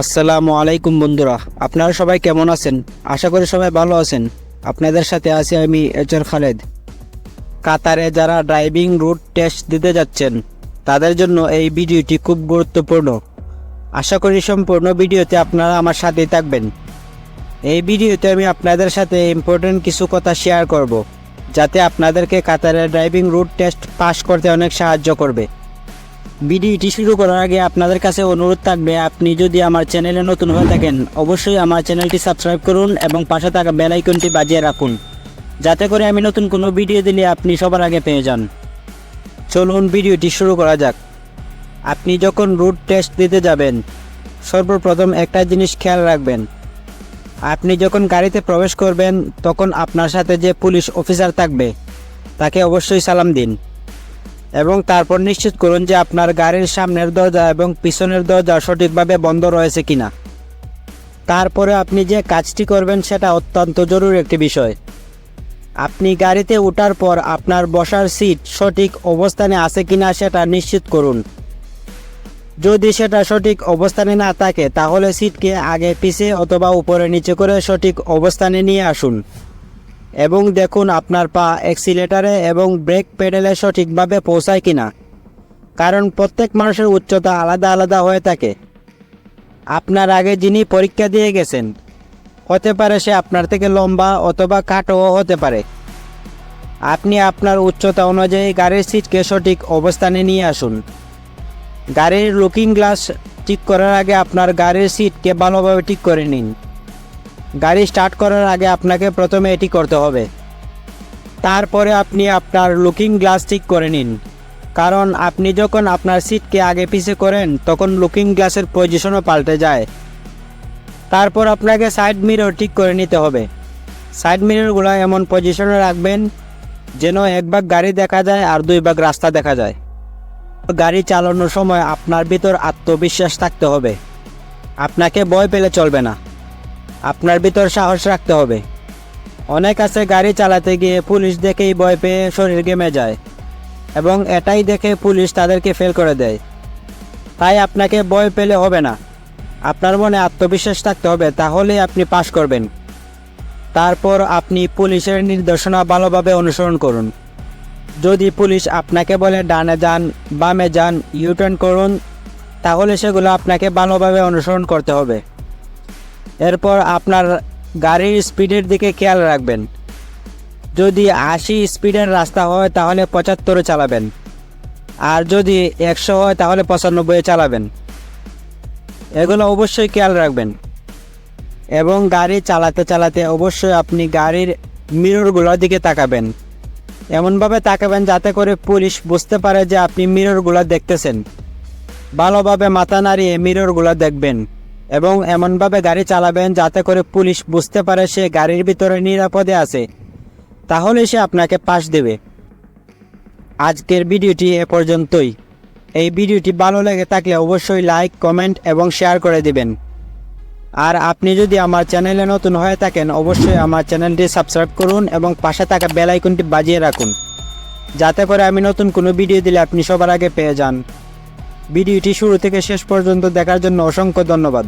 আসসালামু আলাইকুম বন্ধুরা, আপনারা সবাই কেমন আছেন? আশা করি সবাই ভালো আছেন। আপনাদের সাথে আছি আমি এচর খালেদ। কাতারে যারা ড্রাইভিং রুট টেস্ট দিতে যাচ্ছেন, তাদের জন্য এই ভিডিওটি খুব গুরুত্বপূর্ণ। আশা করি সম্পূর্ণ ভিডিওতে আপনারা আমার সাথেই থাকবেন। এই ভিডিওতে আমি আপনাদের সাথে ইম্পর্টেন্ট কিছু কথা শেয়ার করব, যাতে আপনাদেরকে কাতারের ড্রাইভিং রুট টেস্ট পাস করতে অনেক সাহায্য করবে। ভিডিওটি শুরু করার আগে আপনাদের কাছে অনুরোধ থাকবে, আপনি যদি আমার চ্যানেলে নতুন হয়ে থাকেন, অবশ্যই আমার চ্যানেলটি সাবস্ক্রাইব করুন এবং পাশে থাকা বেল আইকনটি বাজিয়ে রাখুন। যাতে করে আমি নতুন কোনো ভিডিও দিলে আপনি সবার আগে পেয়ে যান। চলুন ভিডিওটি শুরু করা যাক। আপনি যখন রুট টেস্ট দিতে যাবেন, সর্বপ্রথম একটা জিনিস খেয়াল রাখবেন। আপনি যখন গাড়িতে প্রবেশ করবেন, তখন আপনার সাথে যে পুলিশ অফিসার থাকবে, তাকে অবশ্যই সালাম দিন। এবং তারপর নিশ্চিত করুন যে আপনার গাড়ির সামনের দরজা এবং পিছনের দরজা সঠিকভাবে বন্ধ রয়েছে কিনা। তারপরে আপনি যে কাজটি করবেন সেটা অত্যন্ত জরুরি একটি বিষয়। আপনি গাড়িতে ওঠার পর আপনার বসার সিট সঠিক অবস্থানে আছে কিনা সেটা নিশ্চিত করুন। যদি সেটা সঠিক অবস্থানে না থাকে, তাহলে সিটকে আগে পিছে অথবা উপরে নিচে করে সঠিক অবস্থানে নিয়ে আসুন। এবং দেখুন আপনার পা অ্যাক্সিলেটারে এবং ব্রেক পেডেলে সঠিকভাবে পৌঁছায় কিনা। কারণ প্রত্যেক মানুষের উচ্চতা আলাদা আলাদা হয়ে থাকে। আপনার আগে যিনি পরীক্ষা দিয়ে গেছেন, হতে পারে সে আপনার থেকে লম্বা অথবা কাটোও হতে পারে। আপনি আপনার উচ্চতা অনুযায়ী গাড়ির সিটকে সঠিক অবস্থানে নিয়ে আসুন। গাড়ির লুকিং গ্লাস ঠিক করার আগে আপনার গাড়ির সিটকে ভালোভাবে ঠিক করে নিন। গাড়ি স্টার্ট করার আগে আপনাকে প্রথমে এটি করতে হবে। তারপরে আপনি আপনার লুকিং গ্লাস ঠিক করে নিন। কারণ আপনি যখন আপনার সিটকে আগে পিছে করেন, তখন লুকিং গ্লাসের পজিশনও পাল্টে যায়। তারপর আপনাকে সাইড মিরর ঠিক করে নিতে হবে। সাইড মিররগুলো এমন পজিশনে রাখবেন, যেন এক ভাগ গাড়ি দেখা যায় আর দুই ভাগ রাস্তা দেখা যায়। গাড়ি চালানোর সময় আপনার ভিতর আত্মবিশ্বাস থাকতে হবে। আপনাকে ভয় পেলে চলবে না। আপনার ভিতর সাহস রাখতে হবে। অনেক আছে গাড়ি চালাতে গিয়ে পুলিশ দেখেই ভয় পেয়ে শরীর গেমে যায় এবং এটাই দেখে পুলিশ তাদেরকে ফেল করে দেয়। তাই আপনাকে ভয় পেলে হবে না। আপনার মনে আত্মবিশ্বাস থাকতে হবে, তাহলেই আপনি পাশ করবেন। তারপর আপনি পুলিশের নির্দেশনা ভালোভাবে অনুসরণ করুন। যদি পুলিশ আপনাকে বলে ডানে যান, বামে যান ইউটার্ন করুন, তাহলে সেগুলো আপনাকে ভালোভাবে অনুসরণ করতে হবে। এরপর আপনার গাড়ির স্পিডের দিকে খেয়াল রাখবেন। যদি আশি স্পিডের রাস্তা হয়, তাহলে পঁচাত্তরে চালাবেন। আর যদি একশো হয়, তাহলে পঁচানব্বই চালাবেন। এগুলো অবশ্যই খেয়াল রাখবেন। এবং গাড়ি চালাতে চালাতে অবশ্যই আপনি গাড়ির মিররগুলোর দিকে তাকাবেন। এমনভাবে তাকাবেন যাতে করে পুলিশ বুঝতে পারে যে আপনি মিররগুলো দেখতেছেন। ভালোভাবে মাথা নাড়িয়ে মিররগুলো দেখবেন। এবং এমনভাবে গাড়ি চালাবেন যাতে করে পুলিশ বুঝতে পারে সে গাড়ির ভিতরে নিরাপদে আছে। তাহলে সে আপনাকে পাশ দেবে। আজকের ভিডিওটি এ পর্যন্তই। এই ভিডিওটি ভালো লেগে থাকলে অবশ্যই লাইক, কমেন্ট এবং শেয়ার করে দিবেন। আর আপনি যদি আমার চ্যানেলে নতুন হয়ে থাকেন, অবশ্যই আমার চ্যানেলটি সাবস্ক্রাইব করুন এবং পাশে থাকা বেল আইকনটি বাজিয়ে রাখুন। যাতে করে আমি নতুন কোনো ভিডিও দিলে আপনি সবার আগে পেয়ে যান। ভিডিওটি শুরু থেকে শেষ পর্যন্ত দেখার জন্য অসংখ্য ধন্যবাদ।